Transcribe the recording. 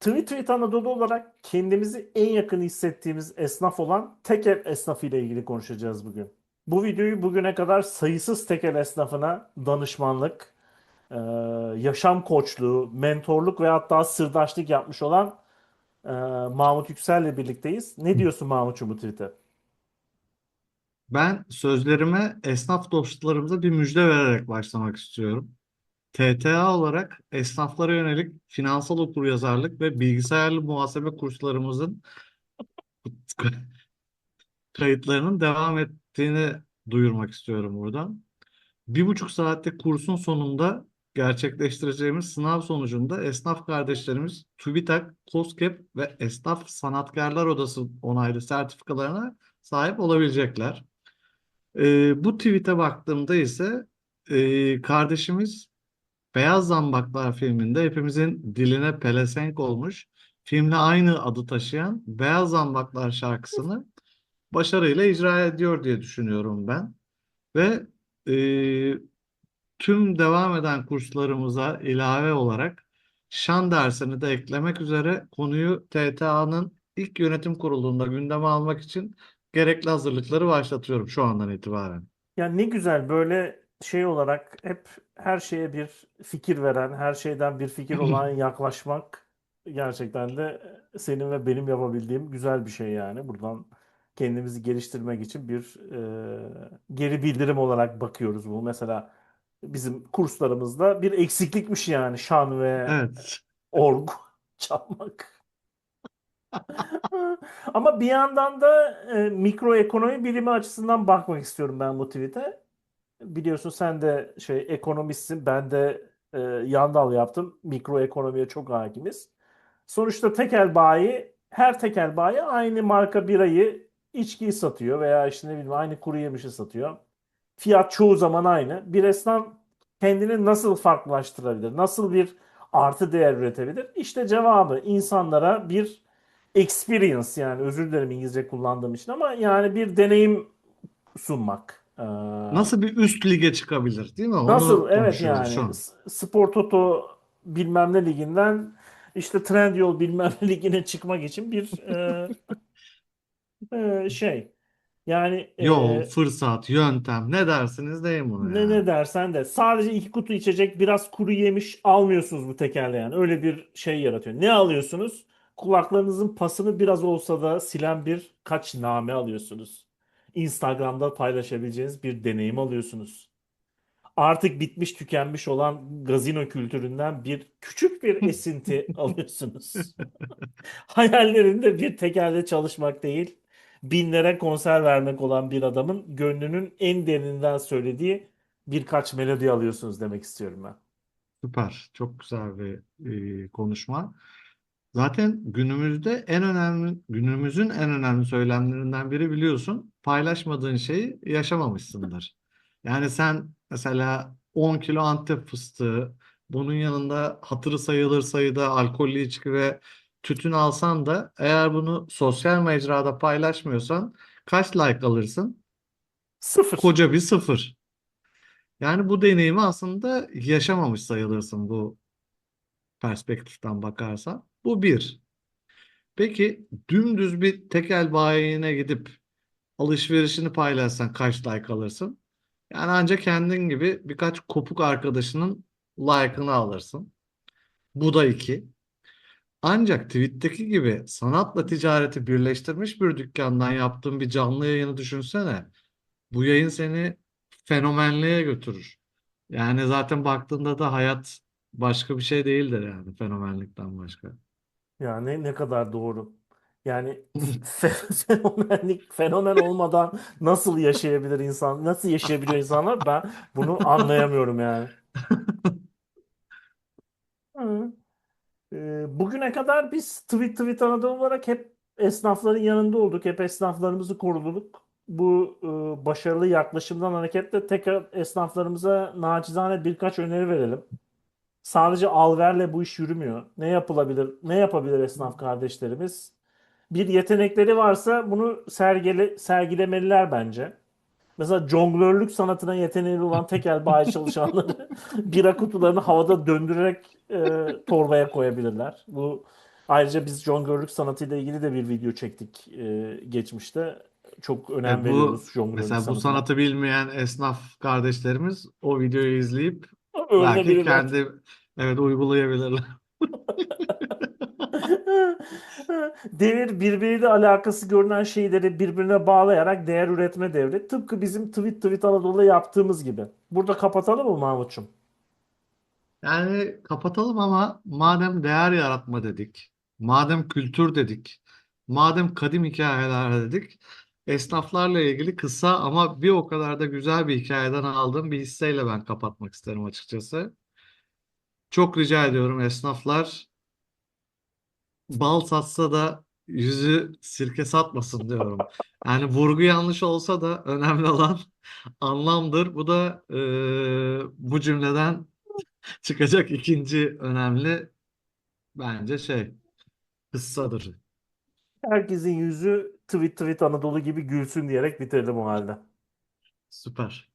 Tweet Tweet Anadolu olarak kendimizi en yakın hissettiğimiz esnaf olan tekel esnafı ile ilgili konuşacağız bugün. Bu videoyu bugüne kadar sayısız tekel esnafına danışmanlık, e, yaşam koçluğu, mentorluk ve hatta sırdaşlık yapmış olan e, Mahmut Yüksel ile birlikteyiz. Ne diyorsun Mahmut'cum bu tweet'e? Ben sözlerime esnaf dostlarımıza bir müjde vererek başlamak istiyorum. TTA olarak esnaflara yönelik finansal okuryazarlık ve bilgisayarlı muhasebe kurslarımızın kayıtlarının devam ettiğini duyurmak istiyorum buradan. Bir buçuk saatlik kursun sonunda gerçekleştireceğimiz sınav sonucunda esnaf kardeşlerimiz TÜBİTAK, KOSGEB ve Esnaf Sanatkarlar Odası onaylı sertifikalarına sahip olabilecekler. Ee, bu tweet'e baktığımda ise e, kardeşimiz Beyaz Zambaklar filminde hepimizin diline pelesenk olmuş, filmle aynı adı taşıyan Beyaz Zambaklar şarkısını başarıyla icra ediyor diye düşünüyorum ben. Ve e, tüm devam eden kurslarımıza ilave olarak şan dersini de eklemek üzere konuyu TTA'nın ilk yönetim kurulunda gündeme almak için gerekli hazırlıkları başlatıyorum şu andan itibaren. Ya ne güzel böyle şey olarak hep her şeye bir fikir veren, her şeyden bir fikir olan yaklaşmak gerçekten de senin ve benim yapabildiğim güzel bir şey yani. Buradan kendimizi geliştirmek için bir e, geri bildirim olarak bakıyoruz bu. Mesela bizim kurslarımızda bir eksiklikmiş yani şan ve Evet. org çalmak. Ama bir yandan da e, mikroekonomi bilimi açısından bakmak istiyorum ben bu tweet'e. Biliyorsun sen de şey ekonomistsin, ben de e, yan yaptım. Mikroekonomiye çok hakimiz. Sonuçta tekel bayi, her tekel bayi aynı marka birayı, içkiyi satıyor veya işte ne bileyim aynı kuru yemişi satıyor. Fiyat çoğu zaman aynı. Bir esnaf kendini nasıl farklılaştırabilir? Nasıl bir artı değer üretebilir? İşte cevabı insanlara bir experience yani özür dilerim İngilizce kullandığım için ama yani bir deneyim sunmak. Ee, Nasıl bir üst lige çıkabilir, değil mi? Onu nasıl evet konuşuyoruz şu yani an. Spor Toto bilmem ne liginden işte Trendyol bilmem ne ligine çıkmak için bir e, e, şey. Yani Yol, e, fırsat, yöntem ne dersiniz deyin bunu ne ne yani. dersen de sadece iki kutu içecek biraz kuru yemiş almıyorsunuz bu tekerle yani. Öyle bir şey yaratıyor. Ne alıyorsunuz? Kulaklarınızın pasını biraz olsa da silen bir kaç name alıyorsunuz. Instagram'da paylaşabileceğiniz bir deneyim alıyorsunuz. Artık bitmiş tükenmiş olan gazino kültüründen bir küçük bir esinti alıyorsunuz. Hayallerinde bir tekerde çalışmak değil, binlere konser vermek olan bir adamın gönlünün en derininden söylediği birkaç melodi alıyorsunuz demek istiyorum ben. Süper, çok güzel bir e, konuşma. Zaten günümüzde en önemli, günümüzün en önemli söylemlerinden biri biliyorsun, paylaşmadığın şeyi yaşamamışsındır. Yani sen mesela 10 kilo Antep fıstığı, bunun yanında hatırı sayılır sayıda alkollü içki ve tütün alsan da eğer bunu sosyal mecrada paylaşmıyorsan kaç like alırsın? Sıfır. Koca bir sıfır. Yani bu deneyimi aslında yaşamamış sayılırsın bu perspektiften bakarsan. Bu bir. Peki dümdüz bir tekel bayine gidip alışverişini paylaşsan kaç like alırsın? Yani ancak kendin gibi birkaç kopuk arkadaşının like'ını alırsın. Bu da iki. Ancak tweet'teki gibi sanatla ticareti birleştirmiş bir dükkandan yaptığın bir canlı yayını düşünsene. Bu yayın seni fenomenliğe götürür. Yani zaten baktığında da hayat başka bir şey değildir yani fenomenlikten başka. Yani ne, kadar doğru. Yani fe- fenomenlik, fenomen olmadan nasıl yaşayabilir insan, nasıl yaşayabiliyor insanlar ben bunu anlayamıyorum yani. Hı. Ee, Bugüne kadar biz Tweet Tweet Anadolu olarak hep esnafların yanında olduk. Hep esnaflarımızı koruduk. Bu e, başarılı yaklaşımdan hareketle tekrar esnaflarımıza naçizane birkaç öneri verelim. Sadece al-verle bu iş yürümüyor. Ne yapılabilir? Ne yapabilir esnaf kardeşlerimiz? Bir yetenekleri varsa bunu sergile, sergilemeliler bence. Mesela jonglörlük sanatına yeteneği olan tekel bayi çalışanları bira kutularını havada döndürerek e, torbaya koyabilirler. Bu Ayrıca biz jongörlük sanatıyla ilgili de bir video çektik e, geçmişte. Çok önem E veriyoruz bu jongörlük mesela bu sanatına. sanatı bilmeyen esnaf kardeşlerimiz o videoyu izleyip belki kendi evet uygulayabilirler. Devir birbiriyle alakası görünen şeyleri birbirine bağlayarak değer üretme devri. Tıpkı bizim Tweet Tweet Anadolu'da yaptığımız gibi. Burada kapatalım mı Mahmut'cum? Yani kapatalım ama madem değer yaratma dedik, madem kültür dedik, madem kadim hikayeler dedik, esnaflarla ilgili kısa ama bir o kadar da güzel bir hikayeden aldığım bir hisseyle ben kapatmak isterim açıkçası. Çok rica ediyorum esnaflar bal satsa da yüzü sirke satmasın diyorum. Yani vurgu yanlış olsa da önemli olan anlamdır. Bu da eee, bu cümleden çıkacak ikinci önemli bence şey kıssadır. Herkesin yüzü Tweet Tweet Anadolu gibi gülsün diyerek bitirdim o halde. Süper.